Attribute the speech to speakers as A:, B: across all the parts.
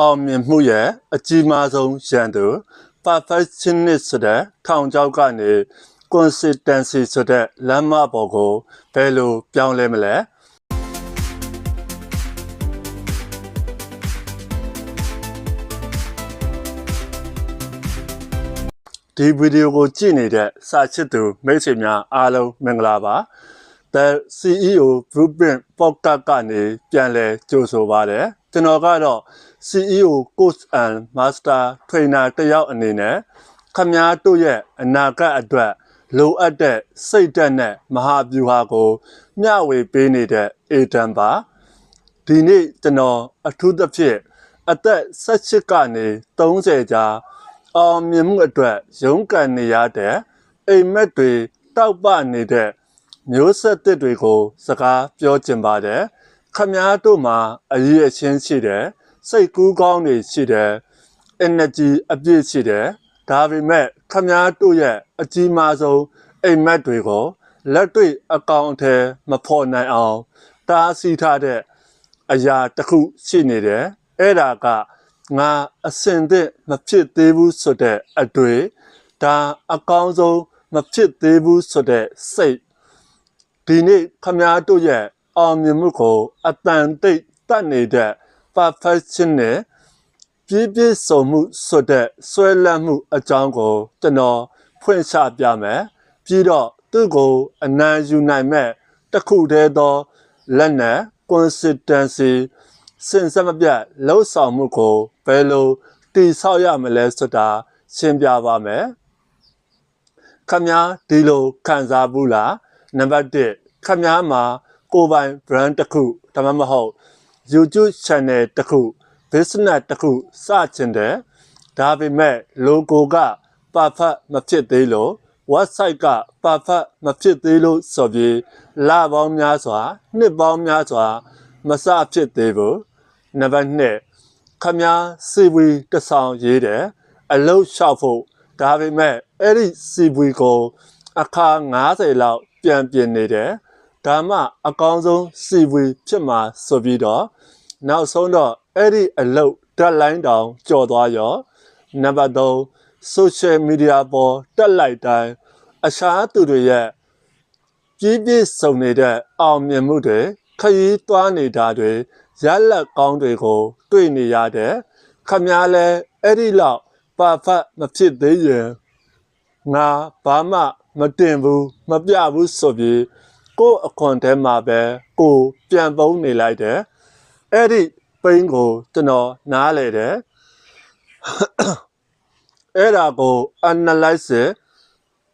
A: အောင်မြင်မှုရဲ့အကြီးမားဆုံးရန်သူ perfectionist ဆိုတဲ့ထောင်ချောက်ကနေ consistency ဆိုတဲ့လမ်းမပေါ်ကိုဘယ်လိုပြောင်းလဲမလဲဒီဗီဒီယိုကိုကြည့်နေတဲ့စာချစ်သူမိတ်ဆွေများအားလုံးမင်္ဂလာပါ The CEO Blueprint Podcast ကနေပြန်လည်ကြိုဆိုပါရစေကျွန်တော်ကတော့ CEO Coach and Master Trainer တယောက်အနေနဲ့ခမားတို့ရဲ့အနာဂတ်အတွက်လိုအပ်တဲ့စိတ်ဓာတ်နဲ့မဟာဗျူဟာကို မျှဝေပေးနေတဲ့ Adan ပါဒီနေ့ကျွန်တော်အထူးသဖြင့်အသက်18ကနေ30ကြားအောင်မြင်မှုအတွက်ရုန်းကန်နေရတဲ့အိမ်မက်တွေတောက်ပနေတဲ့မျိုးဆက်သစ်တွေကို စကားပြောချင်ပါတယ်ခမားတို့မှာအရေးအချင်းရှိတယ် စိတ်ကူးကောင်းတွေရှိတယ် energy အပြည့်ရှိတယ်ဒါပေမဲ့ခမားတို့ရဲ့အကြီးမားဆုံးအိမ်မက်တွေကိုလက်တွေ့အကောင့်အထည်မဖော်နိုင်အောင်တားဆီးထားတဲ့အရာတစ်ခုရှိနေတယ်အဲ့ဒါကငါအစင်သစ်မဖြစ်သေးဘူးဆိုတဲ့အတွေ့ဒါအကောင်းဆုံးမဖြစ်သေးဘူးဆိုတဲ့စိတ်ဒီနေ့ခမားတို့ရဲ့အောင်မြင်မှုကိုအတန်တိတ်တတ်နေတဲ့ perfection နဲ့ပြည့်ပြည့်စုံမှုဆိုတဲ့ဆွဲလန်းမှုအကြောင်းကိုကျွန်တော်ဖွင့်ချပြမယ်ပြီးတော့သူ့ကိုအနံယူနိုင်မဲ့တစ်ခုတည်းသောလက်နဲ့ consistency စင်စမပြတ်လှုပ်ဆောင်မှုကိုဘယ်လိုတည်ဆောက်ရမလဲဆိုတာရှင်းပြပါမယ်ခမညာဒီလိုခံစားဘူးလားနံပါတ်1ခမညာမှာကိုယ်ပိုင် brand တစ်ခုဒါမှမဟုတ် YouTube channel တစ်ခု business တစ်ခုစချင်တယ်ဒါပေမဲ့ logo က perfect မဖြစ်သေးလို့ website က perfect မဖြစ်သေးလို့ဆိုပြီးလပေါင်းများစွာနှစ်ပေါင်းများစွာမစဖြစ်သေးဘူးနံပါတ်2ခမားစီဝီတဆောင်ရေးတယ်အလုတ်လျှောက်ဖို့ဒါပေမဲ့အဲ့ဒီစီဝီကိုအခါ90လောက်ပြန်ပြင်နေတယ် ဒါမှအကောင်းဆုံးစီဝီဖြစ်မှာဆိုပြီးတော့နောက်ဆုံးတော့အဲ့ဒီအလုတ် deadline တောင်ကြော်သွားရောနံပါတ်3 social media ပေါ်တက်လိုက်တိုင်းအခြားသူတွေရဲ့ပြည့်ပြည့်စုံနေတဲ့အောင်မြင်မှုတွေခရီးသွားနေတာတွေရလက်ကောင်းတွေကို တွေ့နေရတဲ့ခမားလဲအဲ့ဒီလောက်ပါဖတ်မဖြစ်သေးရင်ငါဘာမှမတင်ဘူးမပြဘူးဆိုပြီး ကို့အခွန်ထဲမှာပဲကိုပြန်ပုံးနေလိုက်တယ်အဲ့ဒီပိန်းကိုကျွန်တော်နားလေတယ်အဲ့ဒါကို analyze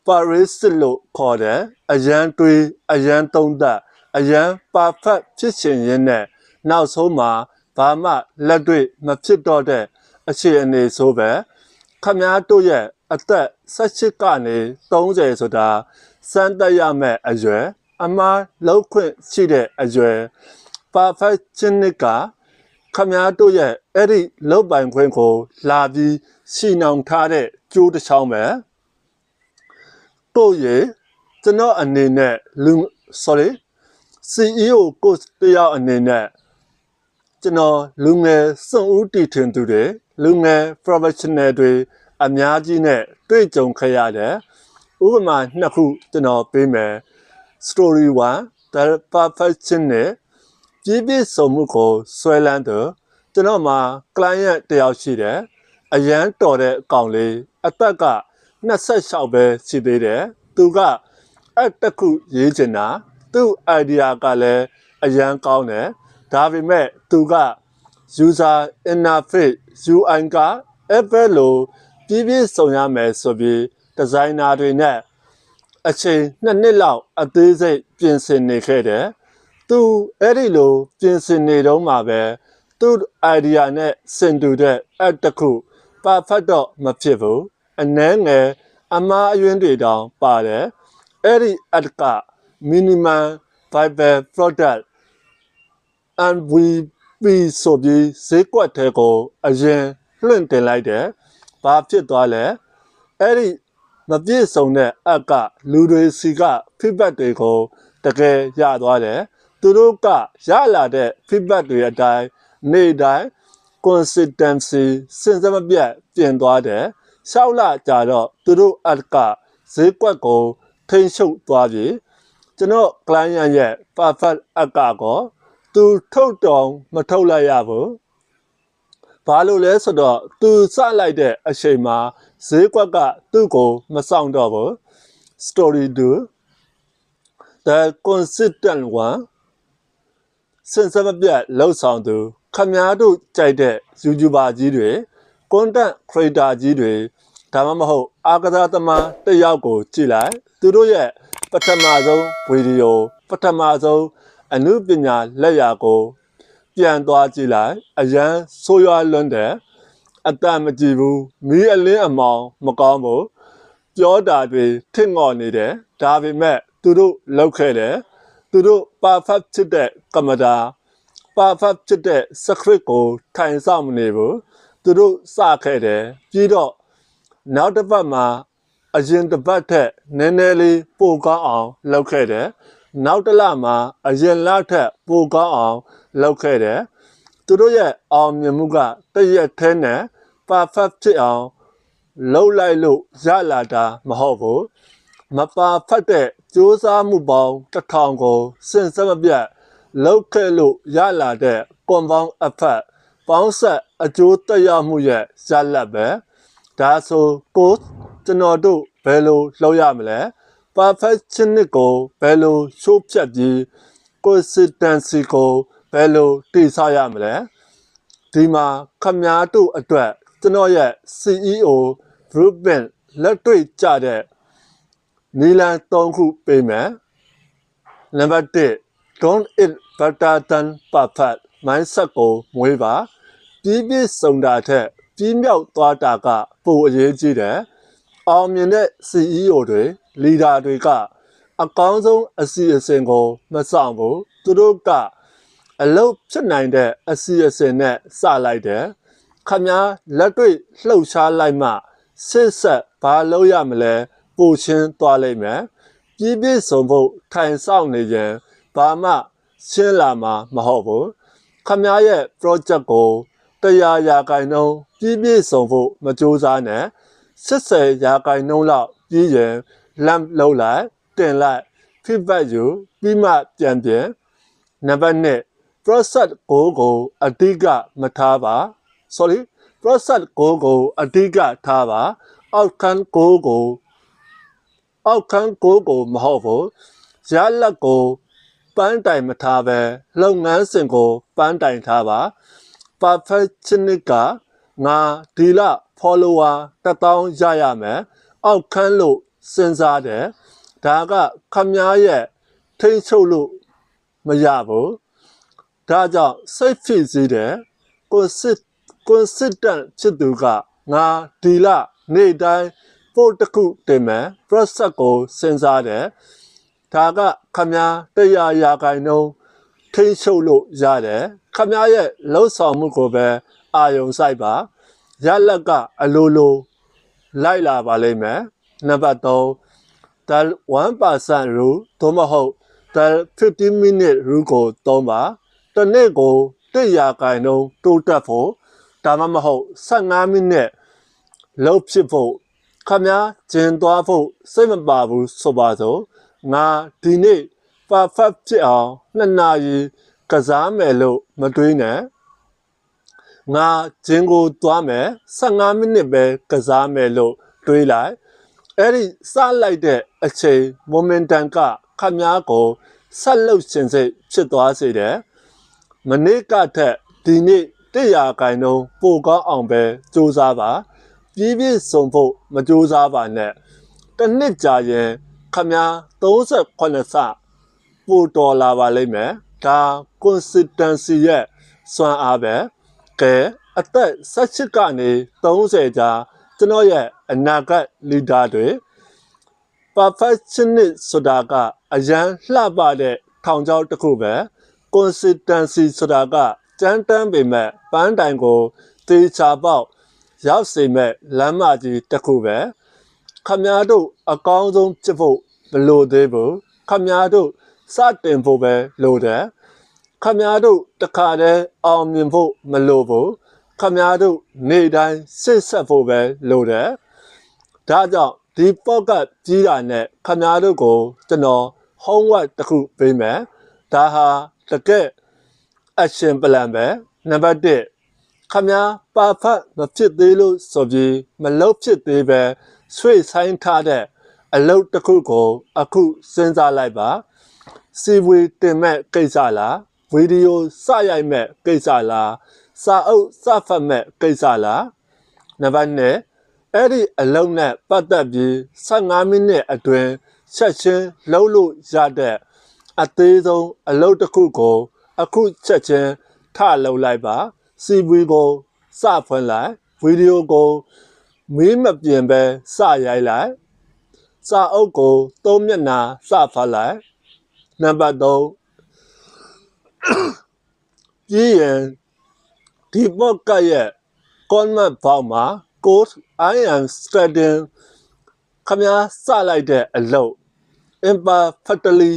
A: Paris လို့ခေါ်တယ်အရန်တွေးအရန်သုံးသပ်အရန် perfect ဖြစ်ရှင်ရင်းနဲ့နောက်ဆုံးမှာဘာမှလက်တွေ့မဖြစ်တော့တဲ့အခြေအနေဆိုပဲခမားတို့ရဲ့အသက်18ကနေ30ဆိုတာစမ်းတက်ရမယ့်အရွယ် အမှားလောက်ခွင့်ရှိတဲ့အရွယ် perfectionist ကခမားတို့ရဲ့အဲ့ဒီလောက်ပိုင်ခွင့်ကို လာပြီးရှင်းအောင်ထားတဲ့ကြိုးတစ်ချောင်းပဲတို့ရဲ့ကျွန်တော်အနေနဲ့လူ sorry CEO coach တယောက်အနေနဲ့ကျွန်တော်လူငယ်စွန့်ဦးတည်ထွင်သူတွေလူငယ် professional တွေအများကြီးနဲ့တွေ့ကြုံခဲ့ရတယ်ဥပမာနှစ်ခုကျွန်တော်ပေးမယ် story 1 the perfection နဲ့ပြည့်ပြည့်စုံမှုကိုဆွဲလန်းသူကျွန်တော်မှာ client တယောက်ရှိတယ်အရန်တော်တဲ့အကောင်လေးအသက်က26ပဲရှိသေးတယ်သူကအက်တစ်ခုရေးချင်တာသူ့ idea ကလည်းအရန်ကောင်းတယ်ဒါပေမဲ့သူက user interface UI က Apple လိုပြည့်ပြည့်စုံရမယ်ဆိုပြီးဒီဇိုင်နာတွေနဲ့ အချိန်နှစ်နှစ်လောက်အသေးစိတ်ပြင်ဆင်နေခဲ့တယ်သူအဲ့ဒီလိုပြင်ဆင်နေတော့မှပဲသူ့ idea နဲ့စင်တူတဲ့ app တစ်ခု perfect တော့မဖြစ်ဘူးအနှဲငယ်အမားအယွင်းတွေတောင်ပါတယ်အဲ့ဒီ app က minimum viable product and we be ဆိုပြီးဈေးကွက်ထဲကိုအရင်လွှင့်တင်လိုက်တယ်။ဘာဖြစ်သွားလဲ။အဲ့ဒီ မပြည့်စုံတဲ့ app ကလူတွေစီက feedback တွေကိုတကယ်ရသွားတယ်။သူတို့ကရလာတဲ့ feedback တွေအတိုင်းနေ့တိုင်း consistency စဉ်စမပြတ်ပြင်သွားတယ်ရှောက်လာကြတော့သူတို့အက်ကဈေးကွက်ကိုထိန်းချုပ်သွားပြီကျွန်တော် client ရဲ့ perfect အက်ကကောသူထုတ်တောင်မထုတ်လိုက်ရဘူး ဘာလို့လဲဆိုတော့သူစလိုက်တဲ့အချိန်မှာဈေးကွက်ကသူ့ကိုမဆောင်တော့ဘူး story 2 the consistent one စင်စမပြတ်လှုပ်ဆောင်သူခမားတို့ကြိုက်တဲ့ YouTuber ကြီးတွေ content creator ကြီးတွေဒါမှမဟုတ်အာကစားသမားတစ်ယောက်ကိုကြည့်လိုက်သူတို့ရဲ့ပထမဆုံးဗီဒီယိုပထမဆုံးအမှုပညာလက်ရာကို ပြန်သွားကြည့်လိုက်အရန်ဆိုးရွားလွန်းတဲ့အတန်မကြည့်ဘူးမီးအလင်းအမောင်မကောင်းဘူးပြောတာတွေထင့်ငေါ်နေတယ်ဒါပေမဲ့သူတို့လောက်ခဲ့တယ်သူတို့ perfect ဖြစ်တဲ့ကမ္မတာ perfect ဖြစ်တဲ့ script ကိုထိုင်ဆောင်မနေဘူးသူတို့စခဲ့တယ်ပြီးတော့နောက်တစ်ပတ်မှာအရင်တစ်ပတ်ထက်နည်းနည်းလေးပိုကောင်းအောင်လုပ်ခဲ့တယ်နောက်တစ်လမှာအရင်လထက်ပိုကောင်းအောင် လုပ်ခဲ့တယ်သူတို့ရဲ့အောင်မြင်မှုကတရက်ထဲနဲ့ perfect ဖြစ်အောင်လှုပ်လိုက်လို့ရလာတာမဟုတ်ဘူးမပါဖတ်တဲ့စူးစမ်းမှုပေါင်းတစ်ထောင်ကိုစဉ်စမပြတ်လောက်ခဲ့လို့ရလာတဲ့ compound effect ပေါင်းဆက်အကျိုးသက်ရောက်မှုရဲ့ရလတ်ပဲဒါဆိုကိုကျွန်တော်တို့ဘယ်လိုလုပ်ရမလဲ perfectionist ကိုဘယ်လိုရှိုးဖြတ်ပြီး consistency ကို ဘယ်လိုတည်ဆောက်ရမလဲဒီမှာခမားတို့အတွက်ကျွန်တော်ရဲ့ CEO Ruben လက်တွေ့ကြတဲ့နီလန်၃ခုပေးမယ်နံပါတ်1 don't it better than perfect mindset ကိုမွေးပါပြီးပြည့်စုံတာထက်ပြီးမြောက်သွားတာကပိုအရေးကြီးတယ်အောင်မြင်တဲ့ CEO တွေ leader တွေက အကောင်းဆုံးအစီအစဉ်ကိုမဆောင်ဘူးသူတို့က အလုပ်ဖြစ်နိုင်တဲ့အစီအစဉ်နဲ့စလိုက်တယ်ခမားလက်တွေ့လှုပ်ရှားလိုက်မှစစ်ဆက်ဘာလုပ်ရမလဲပိုချင်းသွားလိမ့်မယ်ပြည့်ပြည့်စုံဖို့ထိုင်ဆောင်နေရင်ဘာမှရှင်းလာမှာမဟုတ်ဘူးခမားရဲ့ project ကိုတရားရာခိုင်နှုန်းပြည့်ပြည့်စုံဖို့မကြိုးစားနဲ့80ရာခိုင်နှုန်းလောက်ပြီးရင် lamp လုံးလိုက်တင်လိုက် feedback ယူပြီးမှပြန်ပြန်နံပါတ်1 process ကိုကိုအဓိကမထားပါ sorry process ကိုကိုအဓိကထားပါ outcome ကိုကိုအောက်ခန်းကိုကိုမဟုတ်ဘူးရလက်ကိုပန်းတိုင်မထားပဲလုပ်ငန်းစဉ်ကိုပန်းတိုင်ထားပါ perfectionist ကငါဒီလ follower 1000ရရမယ်အောက်ခန်းလို့စဉ်းစားတယ်ဒါကခမားရဲ့ထိန်းချုပ်လို့မရဘူး ဒါကြောင့်စိတ်ဖြစ်စေတယ် consist consistent ဖြစ်သူကငါဒီလနေ့တိုင်းပို့တစ်ခုတင်မယ် process ကိုစဉ်းစားတယ်ဒါကခမားတရားရာခိုင်နှုန်းထိန်းချုပ်လို့ရတယ်ခမားရဲ့လှုပ်ဆောင်မှုကိုပဲအာယုံဆိုင်ပါရလက်ကအလိုလိုလိုက်လာပါလိမ့်မယ်နံပါတ်3 that 1% rule သို့မဟုတ် that 15 minute rule ကိုသုံးပါ တစ်နေ့ကို100ရာခိုင်နှုန်းတိုးတက်ဖို့ဒါမှမဟုတ်15မိနစ်လှုပ်ဖြစ်ဖို့ခမားကျင်သွားဖို့စိတ်မပါဘူးဆိုပါစို့ငါဒီနေ့ perfect ဖြစ်အောင်နှစ်နာရီကစားမယ်လို့မတွေးနဲ့ငါကျင်ကိုသွားမယ်15မိနစ်ပဲကစားမယ်လို့တွေးလိုက်အဲ့ဒီစလိုက်တဲ့အချိန် momentum ကခမားကိုဆက်လုပ်ရှင်စိတ်ဖြစ်သွားစေတယ် မနေ့ကထက်ဒီနေ့တရားကိုင်တော့ပိုကောင်းအောင်ပဲစူးစမ်းပါပြည့်ပြည့်စုံဖို့မကြိုးစားပါနဲ့တစ်နှစ်ကြာရင်ခမား38ဆပိုတော်လာပါလိမ့်မယ်ဒါ consistency ရဲ့စွမ်းအားပဲကဲအသက်18ကနေ30ကြာကျွန်တော်ရဲ့အနာဂတ် leader တွေ perfectionist ဆိုတာကအရန်လှပတဲ့ထောင်ချောက်တစ်ခုပဲ consistency ဆိုတာကကြမ်းတမ်းပေမဲ့ပန်းတိုင်ကိုတေချာပေါက်ရောက်စေမဲ့လမ်းမကြီးတစ်ခုပဲခမားတို့အကောင်းဆုံးဖြစ်ဖို့မလိုသေးဘူးခမားတို့စတင်ဖို့ပဲလိုတယ်ခမားတို့တခါတည်းအောင်မြင်ဖို့မလိုဘူးခခမားတို့နေ့တိုင်းစစ်ဆက်ဖို့ပဲလိုတယ်ဒါကြောင့်ဒီပေါ့ကတ်ကြီးတာနဲ့ခမားတို့ကိုကျွန်တော် homework တစ်ခုပေးမယ်ဒါဟာ တကယ် action plan ပဲနံပါတ်1ခမားပါဖတ်မဖြစ်သေးလို့ဆိုပြီးမလုပ်ဖြစ်သေးပဲဆွေဆိုင်ထားတဲ့အလုပ်တစ်ခုကို အခုစဉ်းစားလိုက်ပါစီဝေတင်မဲ့ကိစ္စလားဗီဒီယိုစရိုက်မဲ့ကိစ္စလားစာအုပ်စဖတ်မဲ့ကိစ္စလားနံပါတ်2အဲ့ဒီအလုံးနဲ့ပတ်သက်ပြီး15မိနစ်အတွင်းချက်ချင်းလုံးလို့ရတဲ့ အသေးဆုံးအလုပ်တစ်ခုကို အခုချက်ချင်းထလုပ်လိုက်ပါစီဝေကိုစဖွင့်လိုက်ဗီဒီယိုကိုမီးမပြင်ပဲစရိုက်လိုက်စာအုပ်ကို3မျက်နှာစဖတ်လိုက်နံပါတ်3ပြည်ရင်ဒီပေါ့ကရဲ့ comment box မှာ code I am studying ခမားစလိုက်တဲ့အလုပ် imperfectly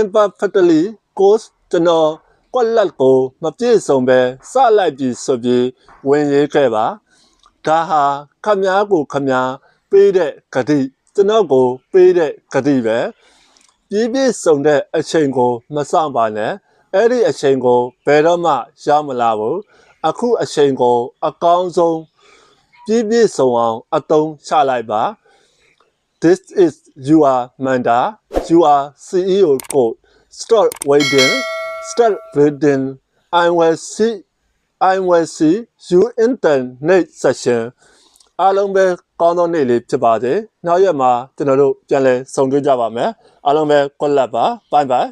A: imperfectly course ကျွန်တော်ကွက်လက်ကိုမပြည့်စုံပဲစလိုက်ပြီဆိုပြီးဝင်ရေးခဲ့ပါဒါဟာခမားကိုခမားပေးတဲ့ဂတိကျွန်တော်ကိုပေးတဲ့ဂတိပဲပြည့်ပြည့်စုံတဲ့အချိန်ကိုမဆောင်ပါနဲ့အဲ့ဒီအချိန်ကိုဘယ်တော့မှရမလာဘူးအခုအချိန်ကို အကောင်းဆုံးပြည့်ပြည့်စုံအောင်အသုံးချလိုက်ပါ This is your Manda you are CEO code start waiting start waiting I will see I will see you in the next session အားလုံးပဲကောင်းသောနေ့လေးဖြစ်ပါစေနောက်ရက်မှာကျွန်တော်တို့ပြန်လည်ဆုံတွေ့ကြပါမယ်အားလုံးပဲကွက်လက်ပါ bye bye